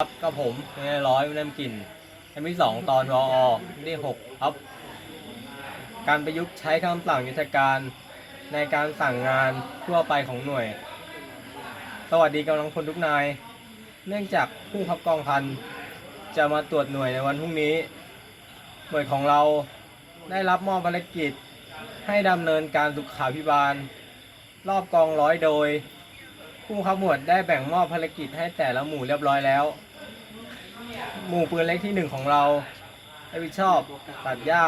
ครับก็ผมในร้อยน้ำกลิ่นอันที่สองตอนวอที่หกครับ การประยุกต์ใช้คำสั่งยุทธการในการสั่งงานทั่วไปของหน่วย สวัสดีกำลังพลทุกนาย เนื่องจากผู้ขับกองพันจะมาตรวจหน่วยในวันพรุ่งนี้ หน่วยของเราได้รับมอบภารกิจ ให้ดำเนินการสุขาพิบาล รอบกองร้อยโดย ผู้ขับหมวดได้แบ่งมอบภารกิจให้แต่ละหมู่เรียบร้อยแล้ว หมู่ปืนเล็กที่หนึ่งของเรารับผิดชอบตัดหญ้า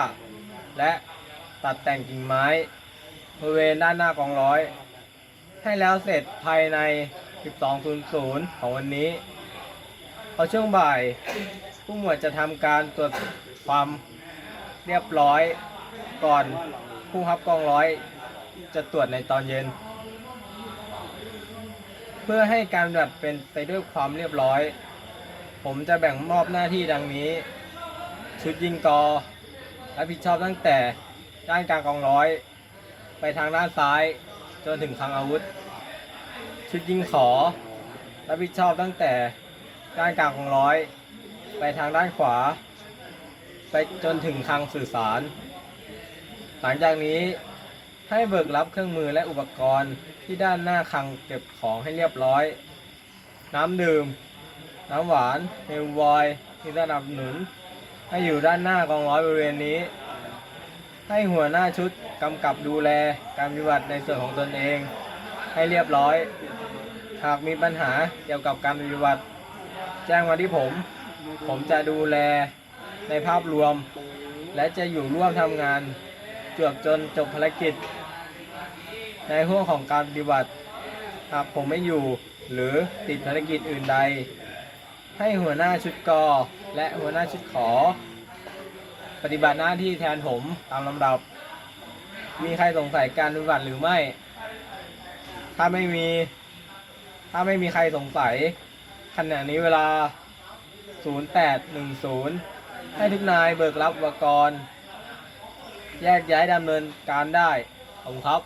และตัดแต่งกิ่งไม้บริเวณด้านหน้ากองร้อย ให้แล้วเสร็จภายใน 12.00 ของวันนี้ พอช่วงบ่าย ผู้หมวดจะทำการตรวจความเรียบร้อยก่อนผู้ขับกองร้อยจะตรวจในตอนเย็น เพื่อให้การปฏิบัติเป็นไปด้วยความเรียบร้อย ผมจะแบ่งมอบหน้าที่ดังนี้ ชุดยิงกอรับผิดชอบตั้งแต่ด้านกลางกองร้อย ไปทางด้านซ้าย จนถึงคลังอาวุธ ชุดยิงขอรับผิดชอบตั้งแต่ด้านกลางกองร้อย ไปทางด้านขวา ไปจนถึงคลังสื่อสาร หลังจากนี้ให้เบิกรับเครื่องมือและอุปกรณ์ที่ด้านหน้าคลังเก็บของให้เรียบร้อย น้ำดื่ม น้ำหวานเฮลวอยที่สนับสนุน ให้อยู่ด้านหน้ากองร้อยบริเวณนี้ ให้หัวหน้าชุดกำกับดูแลการปฏิบัติในส่วนของตนเอง ให้เรียบร้อย หากมีปัญหาเกี่ยวกับการปฏิบัติ แจ้งมาที่ผม ผมจะดูแลในภาพรวม และจะอยู่ร่วมทำงานจวบจนจบภารกิจ ในห่วงของการปฏิบัติหากผมไม่อยู่หรือติดภารกิจอื่นใด ให้หัวหน้าชุดกอและหัวหน้าชุดขอ ปฏิบัติหน้าที่แทนผมตามลำดับ มีใครสงสัยการปฏิบัติหรือไม่ ถ้าไม่มี ถ้าไม่มีใครสงสัยขณะนี้เวลา 0810 ให้ทุกนายเบิกรับอุปกรณ์ แยกย้ายดำเนินการได้ ขอบคุณครับ